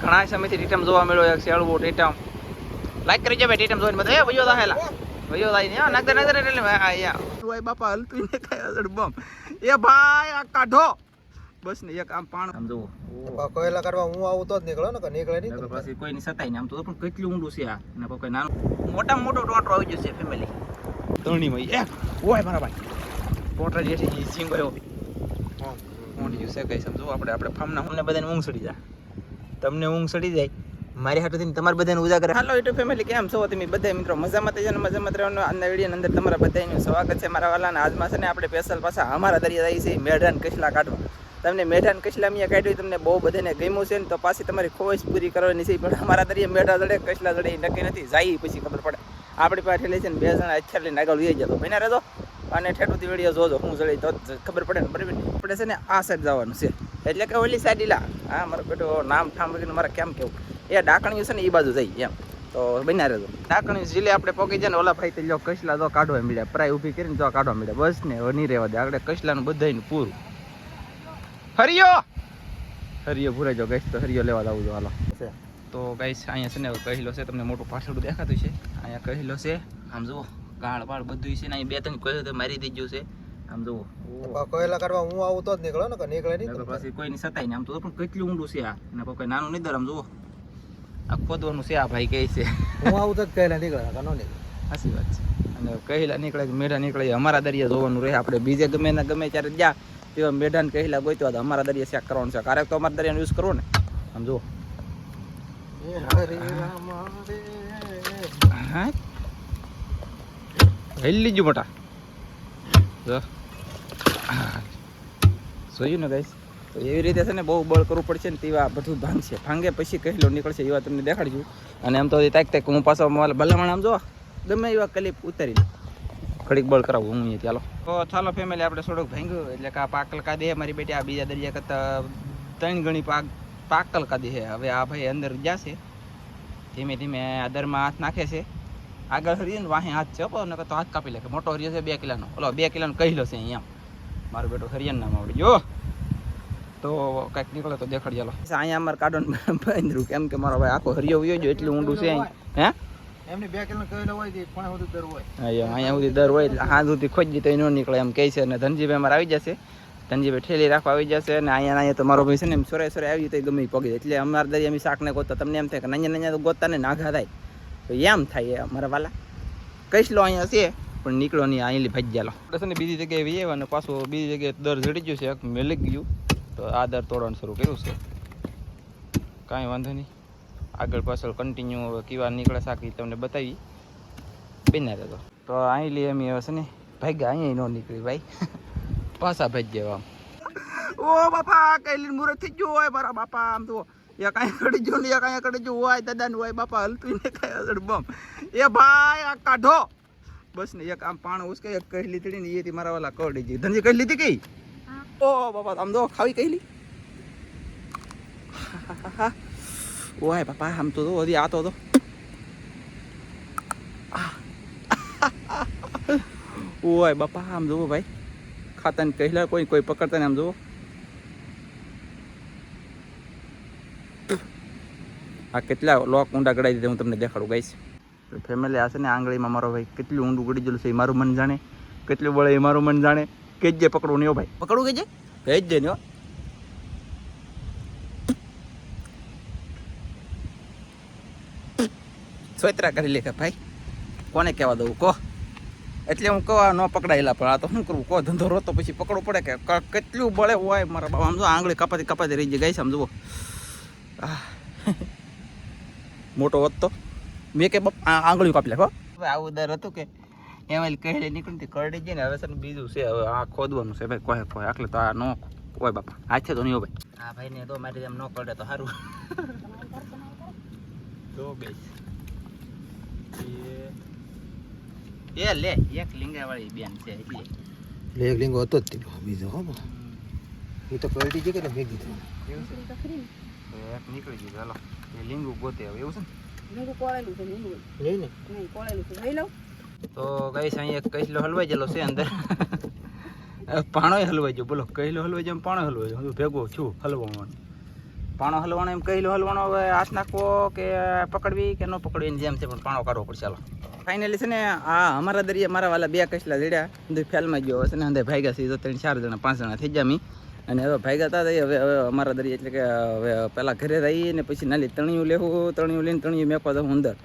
ઘણા સમયથી ટીટમ જોવા મળ્યો એક શેળવો ટીટમ લાઈક કરી જાય ટીટમ જોઈને બધા એ વયો દાહેલા વયો દાઈ ને. નગર નગર એટલે ભાઈ આ. ઓય બાપા હલતું ને કાય અડ બમ. એ ભાઈ આ કાઢો. બસ ને એક આમ પાણ આમ જોવો કોયલા કરવા હું આવું તો જ નીકળો ને કે નીકળે નહીં પછી કોઈની સતાય ને આમ તો પણ કેટલું ઊંડું છે આ. ને કોઈ નાનું મોટામાં મોટો ટોટરો આવી જશે ફેમિલી ધરણીમાં એક. ઓય મારા ભાઈ. ટોટર જે છે એ સિંગ ગયો ઊંડી જશે કઈ સમજો આપણે આપણે ફાર્મના ને બધાને ઊંઘ સડી જાય. તમને ઊંઘ સડી જાય, મારી હાટુથી તમારે બધાને ઉજાગર હાલો યુટ્યુબ ફેમિલી કેમ છો? તમે બધા મિત્રો મજામાં થઈ જાય મજામાં રહેવાનું. અંદર વીડિયો અંદર તમારા બધાનું સ્વાગત છે. મારા વાલાના આજમાં છે ને આપણે સ્પેશિયલ પાછા અમારા દરિયા જાય છે, મેઢાન કચલા કાઢવા. તમને મેઢાન કચલા મિયા કાઢ્યું તમને બહુ બધાને ગમ્યું છે ને, તો પાછી તમારી ખોશ પૂરી કરવાની છે. પણ અમારા દરિયા મેઢા જડે કચલા જડે નક્કી નથી. જાય પછી ખબર પડે. આપણી પાસે લઈ છે ને બે જણા અચ્છા લઈને આગળ લઈ જતો ભાઈ રહેજો. અને ઠેઠુંથી વીડિયો જોજો, હું જડી તો ખબર પડે ને, બરાબર? આપણે છે ને આ સાઈડ જવાનું છે. એટલે કે ઓલી સાઈડ લા. હા, મારો બેટો નામ ઠામ વગેરે મારે કેમ કેવું? એ ડાકણિયું છે ને એ બાજુ જઈ, એમ. તો બન્યા રહેજો. ડાકણિયું જીલે આપણે પોકી જાય ને ઓલા ભાઈ લ્યો, કસલા તો કાઢવા મળ્યા, પ્રાય ઊભી કરીને તો કાઢવા મળ્યા. બસ ને હવે નહીં રહેવા દે. આપણે કસલાનું બધાયનું પૂરું. હરિયો! હરિયો ભૂરાઈ જો ગઈશ તો હરિયો લેવા જવું હાલો. તો ગઈશ અહીંયા છે ને કહેલો છે, તમને મોટું પાછળ દેખાતું છે. અહીંયા કહેલો છે, આમ જુઓ, ગાળ બાળ બધું છે ને અહીં બે ત્રણ કહ્યું તો મારી ગયું છે. આમ જુઓ. કોયલા કરવા હું આવું તો જ નીકળો ને કે નીકળે નહીં પછી કોઈની સતાય ને આમ તો પણ કેટલું ઊંડું છે આ. ને કોઈ નાનું નહીં દર આમ જુઓ. આ ખોદવાનું છે આ ભાઈ કહે છે. હું આવું તો જ કહેલા નીકળે કે નો નીકળે. સાચી વાત છે. અને કહેલા નીકળે કે મેઢા નીકળે અમારા દરિયા જોવાનું રહે. આપણે બીજે ગમે ને ગમે ત્યારે જ્યાં તેવા મેઢા ને કહેલા ગોતવા તો અમારા દરિયા શેક કરવાનું છે. ક્યારેક તો અમારા દરિયાનો યુઝ કરવો ને. આમ જુઓ. હા? હેલી લીજું મોટા. જો. જોયું ને ગાઈસ તો એવી રીતે છે ને બહુ બળ કરવું પડશે ને તેવા બધું ભાંગશે ભાંગે પછી કહેલો નીકળશે એવા તમને દેખાડજો. અને એમ તો તાક તાક હું પાછો ભલામણ આમ જો ગમે એવા કલીપ ઉતારી લઉં. ઘડીક બળ કરાવું હું ચાલો. તો ચાલો ફેમિલી આપણે થોડુંક ભાંગ્યું એટલે કે આ પાકલ હે મારી બેટી આ બીજા દરિયા કરતા ત્રણ ગણી પાક પાકલ કાદી છે. હવે આ ભાઈ અંદર જશે ધીમે ધીમે આદરમાં હાથ નાખે છે. આગળ હરીએ ને વાહે હાથ હો, તો હાથ કાપી લે મોટો હરિયો છે બે કિલોનો. ઓલો બે કિલોનો કહેલો છે અહીંયા. મારો બેટો હરિયાણામાં આવડી. જો. તો કાંઈક નીકળે તો દેખાડી ચાલો અહીંયા અમારે કાઢવાનું બંધરું કેમ કે મારો ભાઈ આખો હરિયો વયો ગયો એટલું ઊંડું છે અહીં હે? એમની બે કિલો કહેલા હોય તે પણ બધું દર હોય. અહીંયા સુધી દર હોય એટલે હાથ સુધી ખોજી તો ન નીકળે એમ કહે છે. અને ધનજીભાઈ અમારે આવી જશે. ધનજીભાઈ ઠેલી રાખવા આવી જશે અને અહીંયા અહીંયા તો મારો ભાઈ છે ને એમ સોરે સોરે આવી તો ગમે પગે. એટલે અમારા દરિયા અમે શાકને ગોતતા તમને એમ થાય કે નઅહીંયા નઅહીંયા તો ગોતતા ને નાઘા થાય. તો એમ થાય અમારા વાલા. કહીશ લો અહીંયા છે? પણ નીકળો નહીં અહીંલી ભાજી ગયા આપણે છે ને બીજી જગ્યાએ વી આવ્યા અને પાછું બીજી જગ્યાએ દર જડી ગયું છે એક મેલી ગયું. તો આ દર તોડવાનું શરૂ કર્યું છે. કાંઈ વાંધો નહીં. આગળ પાછળ કન્ટિન્યુ હવે કેવા નીકળે શાક તમને બતાવી. બેના રહેતો તો અહીં લઈ અમે હવે છે ને ભાગ્યા અહીંયા ન નીકળી ભાઈ. પાછા ભાઈ આમ. ઓ બાપા કઈ મુરત થઈ ગયું હોય મારા બાપા આમ તો એક અહીંયા કડી ગયો ને એક અહીંયા કડી ગયો હોય દાદા હોય બાપા હલતું ને કઈ બમ એ ભાઈ આ કાઢો. બસ ને એક આમ પાણ ઉસકે એક કહી લીધી ને એથી મારા વાલા કરડી ગઈ ધનજી કહી લીધી કઈ? ઓ બાપા આમ તો ખાવી કહી લી? ઓય બાપા આમ તો હજી આતો તો ઓય બાપા આમ જુઓ ભાઈ. ખાતાને કહેલા કોઈ કોઈ પકડતા ને આમ જુઓ. આ કેટલા લોક ઊંડા ગડાઈ દીધા હું તમને દેખાડું ગાઈશ ફેમિલી આ છે ને આંગળીમાં મારો ભાઈ કેટલું ઊંડું ગડી ગયેલું છે એ મારું મન જાણે. કેટલું બળે એ મારું મન જાણે. કે પકડું નહીં હો ભાઈ. પકડું કેજે? જે નહીં સોતરા ને હો. સોયત્રા કરી લે કે ભાઈ. કોને કહેવા દઉં? કહો એટલે હું કહું ન પકડાયેલા પણ આ તો શું કરવું? કહો ધંધો રોતો પછી પકડવું પડે કે ક- કેટલું બળે હોય મારા બાબા આમ જો આંગળી કપાતી કપાતી રહી જાય ગઈ આમ જુઓ. મોટો હોત તો મેં કે બાપ આ આંગળીઓ કાપી નાખો હવે આવું દર હતું કે એમાં કહેલી નીકળી કરડી જાય ને હવે સર બીજું છે હવે આ ખોદવાનું છે ભાઈ કોઈ કોઈ આટલે તો આ નો કોઈ બાપા. હાથે તો નહીં ભાઈ. હા ભાઈ ને તો મારી જેમ ન કરડે તો સારું તો બેસ. એ લે એક લીંગાવાળી બેન છે એટલે એક લીંગો હતો જ તે બીજો હો એ તો કરડી જઈ કે ભેગી થઈ એવું છે? એક નીકળી ગયું ચાલો એ લીંગુ ગોતે હવે એવું છે ને? લીંબુ કોળેલું છે લીંબુ લઈ ને? નહીં કોળેલું છે. લઈ લઉં. તો કઈ અહીંયા કઈલો હલવાઈ ગયેલો છે અંદર. પાણો હલવાઈ ગયો બોલો કઈલો હલવાઈ જાય પાણો હલવાઈ હું ભેગો છું હલવામાં પાણો હલવાનો એમ કહેલું હલવાનો હવે હાથ નાખવો કે પકડવી કે ન પકડવી એની જેમ છે પણ પાણો કાઢવો પડશે ચાલો ફાઇનલી છે ને આ અમારા દરિયા મારા વાલા બે કસલા જડ્યા. અંદર ફેલમાં ગયો છે ને અંદર ભાગ્યા છે તો ત્રણ ચાર જણા પાંચ જણા થઈ ગયા મી. અને હવે ભાગ્યા હતા હવે હવે અમારા દરિયા એટલે કે, હવે પહેલાં ઘરે રહીએ ને પછી નાલી તણિયું લેવું તણિયું લઈને તણિયું મેકવા દઉં અંદર.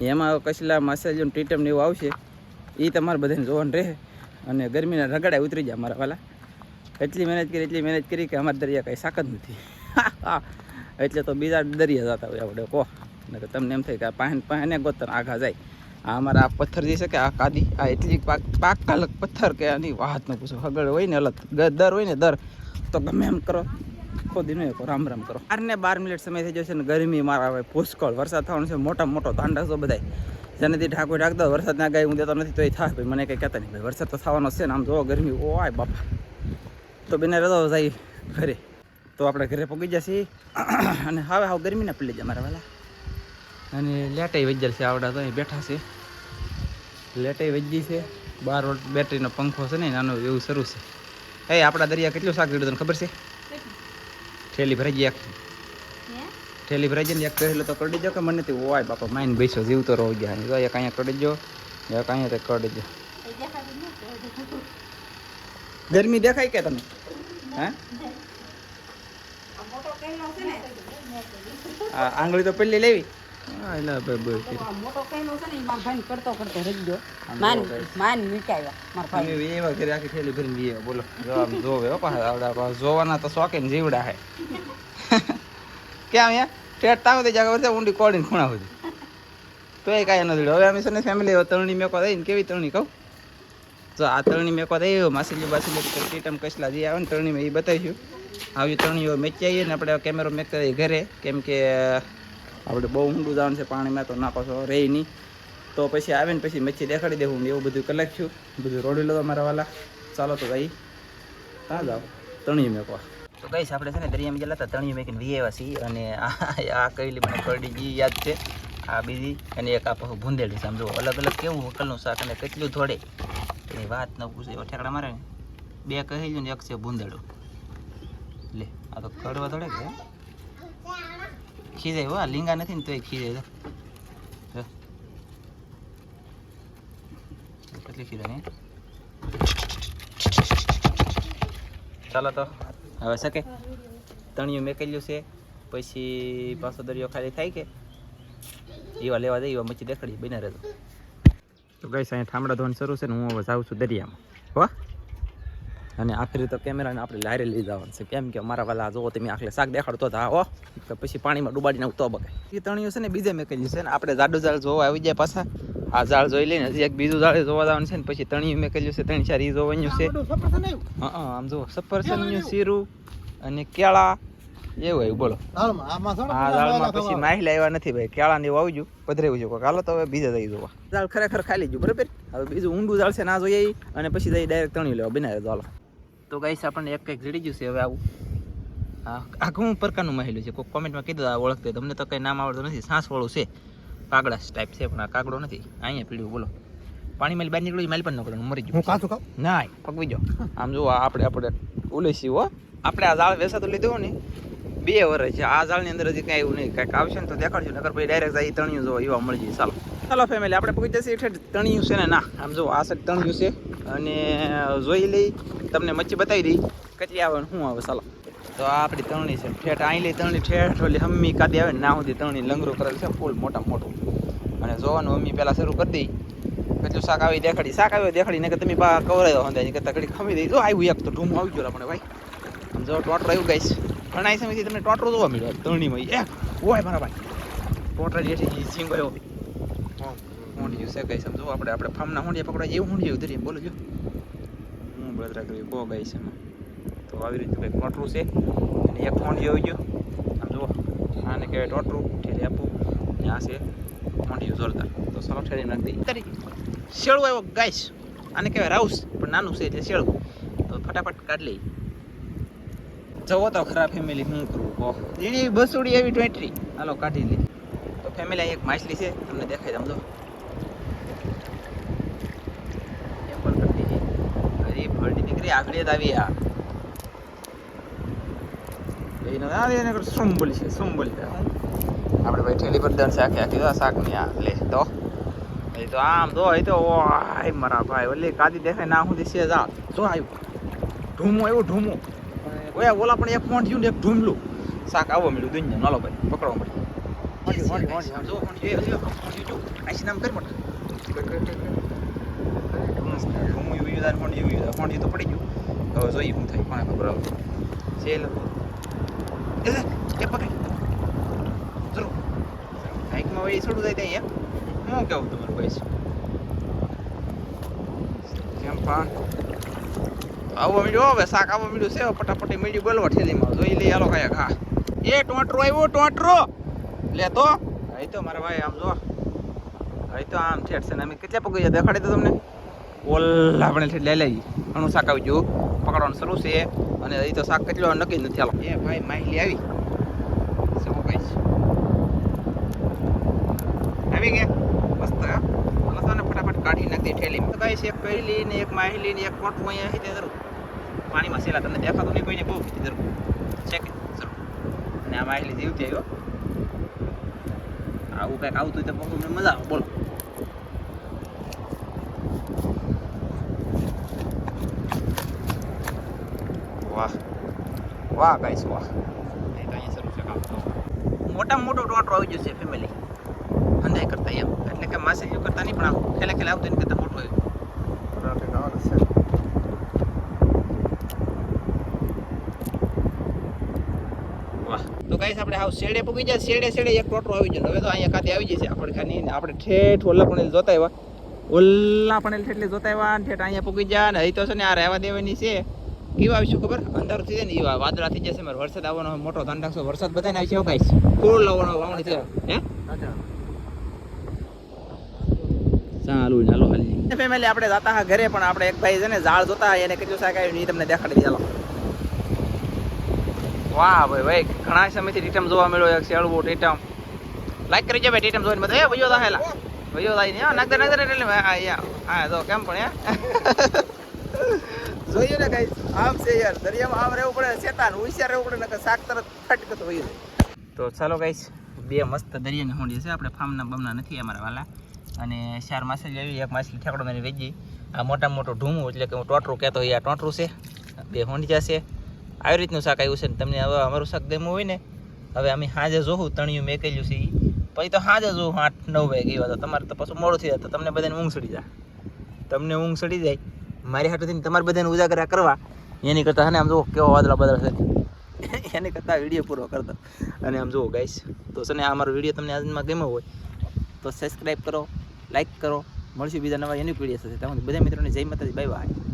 એમાં કસલા માસાજીનું ટીટમ ને એવું આવશે એ તમારે બધાને જોવાનું રહે. અને ગરમીના રગડા ઉતરી જાય અમારા વાલા. એટલી મહેનત કરી, એટલી મહેનત કરી કે અમારા દરિયા કાંઈ સાક જ નથી. એટલે તો બીજા દરિયા જતા હોય આપણે કહો ને તમને એમ થાય કે પાહન પાહને ગોતર આઘા જાય. આ અમારા આ પથ્થર જે છે કે આ કાદી, આ એટલી પાક પાક કાલક પથ્થર કે આની વાત ન પૂછો. હગડ હોય ને અલગ, દર હોય ને દર. તો ગમે એમ કરો. ખોદી એક રામ રામ કરો. બાર ને બાર મિનિટ સમય થઈ જશે ને ગરમી મારા હવે પુષ્કળ વરસાદ થવાનો છે, મોટા મોટો તાંડા છો બધાય. જેનાથી ઠાકોર રાખતો વરસાદ ના ગાય હું દેતો નથી તો એ થાય ભાઈ, મને કંઈ કહેતા નહીં ભાઈ. વરસાદ તો થવાનો છે ને, આમ જોવો ગરમી, ઓય બાપા. તો બેને રદો જાય ઘરે. તો આપણે ઘરે પગી જશે અને હવે હાવ ગરમી ના પડી જાય મારા વાલા. અને લેટાઈ વજ્જર છે, આવડા તો બેઠા છે. લેટાઈ વજ્જી છે. બાર વોટ બેટરીનો પંખો છે ને નાનો એવું શરૂ છે. એ આપણા દરિયા કેટલું શાક જોડ્યું તને ખબર છે? ઠેલી ભરાઈ ગઈ આખી. ઠેલી ભરાઈ ગઈ ને એક કહેલો તો કરડી જાઓ કે મને તે ઓય બાપા માઇન બેસો જીવતો રહો ગયા. તો એક અહીંયા કરડી જો એક અહીંયા તે કરડી જો ગરમી દેખાય કે તમે હે? આ આંગળી તો પેલી લેવી. હા એટલે ભાઈ બોલ આ મોટો કઈનો છે ને મારા ભાઈને કરતો કરતો રહી ગયો. માન માન મીટાવ્યા મારા ભાઈ એવા ઘરે આખી થેલી ભરીને લઈએ બોલો. જો જોવે હો પાછા આવડા જોવાના તો શોખીન જીવડા હે. ક્યાં અહીંયા? ઠેઠ તાવ થઈ ખબર છે ઊંડી કોડીને ખૂણા સુધી તો એ કાંઈ નથી હવે અમે છે ને ફેમિલી તરણી મેકો દઈને કેવી તરણી કહું? તો આ તરણી મેકો દઈ માસીલી બાસીલી ટીટમ કસલા જે આવે ને તરણીમાં એ બતાવીશું. આવી તરણીઓ મેચી આવીએ ને આપણે કેમેરો મેક કરી ઘરે કેમ કે આપણે બહુ ઊંડું જવાનું છે પાણીમાં તો ના પાછો રહે નહીં. તો પછી આવે ને પછી મચ્છી દેખાડી દેવું એવું બધું કલેક્ટ છું બધું રોડી લો મારા વાલા. ચાલો તો ભાઈ, ત્યાં જાઓ. મેં કહો તો કહીશ આપણે છે ને દરિયામાં ગયેલા હતા તણિયું મેકીને વી આવ્યા અને આ કઈલી મને કરડીજી યાદ છે? આ બીજી અને એક આ પાછું ભૂંદેડી છે. અલગ અલગ કેવું વકલનું શાક અને કેટલું થોડે એની વાત ન પૂછે ઠેકડા મારે ને. બે કહેલું ને, એક છે ભૂંદેડું લે, આ તો કડવા થોડે કે? ખીજાય હો આ લીંગા નથી ને તોય ખીજાય તો. કેટલી ખીજાય હે? ચાલો તો હવે શકે તણિયું મેકેલ્યું છે પછી પાછો દરિયો ખાલી થાય કે એવા લેવા દે એવા મચ્છી દેખાડી બને રહેતો તો ગઈ અહીંયા ઠામડા ધોવાનું શરૂ છે ને હું હવે જાઉં છું દરિયામાં હો અને આખરી તો કેમેરાને આપણે લારે લઈ જવાનું છે. કેમ કે મારા વાલા જોવો તમે આખલે શાક દેખાડતો હતા હો તો પછી પાણીમાં ડૂબાડીને તો બકે એ તણિયું છે ને બીજે મેકેલી છે ને આપણે જાડું ઝાડ જોવા આવી જાય પાછા. આ ઝાડ જોઈ લઈને હજી એક બીજું ઝાડ જોવા જવાનું છે ને પછી તણિયું મેકેલ્યું છે ત્રણ ચાર ઈ જોવાનું છે. હા હા આમ જો સફરજનનું શીરું અને કેળા. એવું આવ્યું બોલો. આ દાળમાં પછી માહિલ આવ્યા નથી ભાઈ. કેળા ને એવું આવી ગયું પધરાયું છે હાલો તો હવે બીજા જઈ જોવા. દાળ ખરેખર ખાલી ગયું બરાબર? હવે બીજું ઊંડું દાળ છે ના જોઈએ અને પછી જઈ ડાયરેક્ટ તણી લેવા. બનાવે ચાલો તો ગાઈસ આપણને એક કંઈક જડી ગયું છે હવે આવું. હા આ ઘણું પ્રકારનું મહેલું છે. કોઈ કોમેન્ટમાં કીધું આ ઓળખते તમને તો. કંઈ નામ આવડતું નથી. સાંસવાળું છે. કાગડા ટાઈપ છે પણ આ કાગડો નથી. અહીંયા પીળ્યું બોલો. પાણી પાણીમાં બહાર નીકળ્યું માલ પણ નીકળ્યું મરી ગયું. કાચું ખાવ ના પકવી જો આમ જો આપણે આપણે ઉલેસી હો. આપણે આ ઝાડ વેસાતું લીધું ને બે વર્ષ છે. આ ઝાડની અંદર હજી કાંઈ એવું નહીં. કાંઈક આવશે ને તો દેખાડજો નગર પછી ડાયરેક્ટ જાય તણિયું જો એવા મળી જાય ચાલો. ચાલો ફેમિલી આપણે પહોંચી જશે. એટલે તણિયું છે ને ના. આમ જો આ સાઈડ તણિયું છે. અને જોઈ લઈ, તમને મચ્છી બતાવી દઈ. કચરી આવે શું આવે ચાલો તો આપણી તરણી છે. ઠેઠ લઈ તરણી, ઠેઠ ઓલી હમ્મી કાદી આવે ના સુધી તરણી લંગરો કરેલ છે, ફૂલ મોટા મોટું. અને જોવાનું, હમ્મી પહેલાં શરૂ કરી દઈ. કેટલું શાક આવી દેખાડી, શાક આવ્યો દેખાડી ને કે તમે બા કવરાયો હંદા ની કરતા ઘડી ખમી દઈ. જો આવ્યું એક તો ઢૂમ આવી ગયો આપણે ભાઈ. જો, ટોટરો આવ્યું ગાઈશ. ઘણા સમયથી તમને ટોટરો જોવા મળ્યો, તરણીમાં એ, ઓય, મારા ભાઈ. ટોટરા જેથી સિંગ એવો. હોંડિયું છે ગાઈશ સમજો આપણે આપણે ફાર્મના હોંડિયા પકડવા એવું હોંડિયું ધરીએ. બોલો, જો. હું બળતરા કરી કો ગઈ એમાં. તો આવી રીતે કંઈક ટોટરું છે. અને એક હોંડિયું આવી ગયું. જુઓ. આને કહેવાય ટોટરું. ઠેલી આપવું આ છે હોંડિયું જોરદાર. તો સરળ ઠેરી નાખી દઈએ. તારી શેળું આવ્યો, ગાઈસ. આને કહેવાય રાઉસ, પણ નાનું છે એટલે શેળું તો ફટાફટ કાઢ લઈ જવો તો ખરા ફેમિલી હું કરું કહો. એની બસુડી એવી ટ્વેન્ટી હાલો, કાઢી લીધી તો ફેમિલી એક માછલી છે. તમને દેખાય સમજો એ પણ કરતી છે દીકરી આગળ આવી આ. એને આ એને શું બોલી છે શું બોલી છે. આપણે ભાઈ ઠેલી પર દણ શાક આખી દો શાક આ લે તો એ તો આમ જો એ તો ઓય મારા ભાઈ ઓલી કાદી દેખાય ના હું દિશે જા. જો આવ્યું? ઢૂમો આવ્યો ઢૂમો. ઓયા ઓલા પણ એક ફોન થયું ને એક ઢૂમલું. શાક આવો મળ્યું દુનિયા નાલો ભાઈ પકડવા મળ્યું. નામ કરી મોટા. ઢૂમું યુ યુદાન, ફોન યુ યુદાન. ફોન તો પડી ગયું. હવે જોઈએ શું થાય કોને ખબર આવે. છે લોકો એ છોડું જાય ત્યાં એમ? હું કેવું તમારું ભાઈ? કેમ પણ આવો મળ્યો હવે શાક આવો મળ્યું છે ફટાફટ મળ્યું બોલવા ઠેલીમાં જોઈ લઈ હાલો કાંઈક હા. એ ટોંટરો આવ્યો ટોટરો! લે તો. અહીં તો મારા ભાઈ આમ જો. અહીં આમ ઠેઠ છે ને અમે કેટલા પગી દેખાડી તો તમને? ઓલા આપણે લઈ લઈ ઘણું શાક આવી ગયું. પકડવાનું શરૂ છે. અને હજી તો શાક કેટલો નક્કી નથી હાલો. એ ભાઈ માહિલી આવી. શું કહીશ? આવી ગયા? મસ્ત, હા? ફટાફટ કાઢી નાખી ઠેલી. તો છે એક એક માહિલી ને એક કોટું અહીંયા છે જરૂર. પાણીમાં સેલા, તમને દેખાતું નહીં, કોઈને બહુ કીધી જરૂર. છે કે આ માહિલી જીવતી આવ્યો આવું કંઈક આવતું હોય તો બહુ મજા આવે. બોલો. વાહ. વાહ ગાઈસ વાહ. નહીં તો અહીંયા શરૂ છે કામ મોટામાં મોટો ટોટો આવી જશે ફેમિલી અંધાઈ કરતા એમ. એટલે કે માસે જેવું કરતા નહીં પણ આમ ખેલે ખેલે આવતું કરતાં મોટું છે. વાહ. તો ગાઈસ આપણે હાવ શેડે પૂગી જાય શેડે શેડે એક ટોટરો આવી જાય હવે તો અહીંયા ખાતે આવી જશે? આપણે ખાની આપણે ઠેઠ ઓલા પણ જોતા આવ્યા. ઓલા પણ એટલે જોતા આવ્યા ઠેઠ અહીંયા પૂગી જાય ને હિતો તો છે ને આ રહેવા દેવાની છે. કેવા આવીશું ખબર? અંધારું થઈ જાય ને એવા વાદળા થઈ જશે મારે વરસાદ આવવાનો મોટો ધન રાખશો વરસાદ બધાને આવશે એવું ગાઈસ ફૂલ લાવવાનો વાવણી છે. હે. ચાલુ ચાલો હાલી. ફેમિલી આપણે જતા હા ઘરે પણ આપણે એક ભાઈ છે ને ઝાડ જોતા એને કેટલું શાક આવ્યું એ તમને દેખાડી દે ચાલો વાહ ભાઈ ભાઈ ઘણા સમયથી ટીટમ જોવા મળ્યો એક શેળવો ટીટમ લાઈક કરી જાય ભાઈ ટીટમ જોઈને બધા. એ વયો દા હેલા. વયો દા ને નગર નગર એટલે હા હા તો કેમ પણ હે? જોયું ને કઈ? આમ છે યાર. દરિયામાં આમ રહેવું પડે, શેતાન, હોશિયાર રહેવું પડે, નકર શાક તરત ફટકત તો તો ચાલો ગાઈસ, બે મસ્ત દરિયાની હોંડી છે. આપણે ફાર્મના બમના નથી અમારા વાલા. અને ચાર માછલી લેવી એક માછલી ઠેકડો મારી વેચી. આ મોટા મોટું ઢૂમું, એટલે કે હું ટોટરું કહેતો હોય, આ ટોટરું છે. બે હોંડિયા છે. આવી રીતનું શાક આવ્યું છે ને તમને હવે અમારું શાક દેમું હોય ને, હવે અમે સાંજે જોવું તણિયું મેકેલું છે. પછી તો સાંજે જોવું આઠ નવ વાગે ગયો તો તમારે તો પાછું મોડું થઈ જાય, તો તમને બધાને ઊંઘ સડી જાય. તમને ઊંઘ સડી જાય. મારી હાટુથી તમારે બધાને ઉજાગરા કરવા. એની કરતાં હે ને આમ જુઓ કેવો વાદળા બદલા છે. એની કરતાં વીડિયો પૂરો કરતો. અને આમ જુઓ ગાઈશ તો છે ને આ મારો વીડિયો તમને આજમાં ગમ્યો હોય, તો સબસ્ક્રાઈબ કરો લાઈક કરો. મળશું બીજા નવા એની પીડીએસ સાથે. બધા મિત્રોને જય માતાજી બાય બાય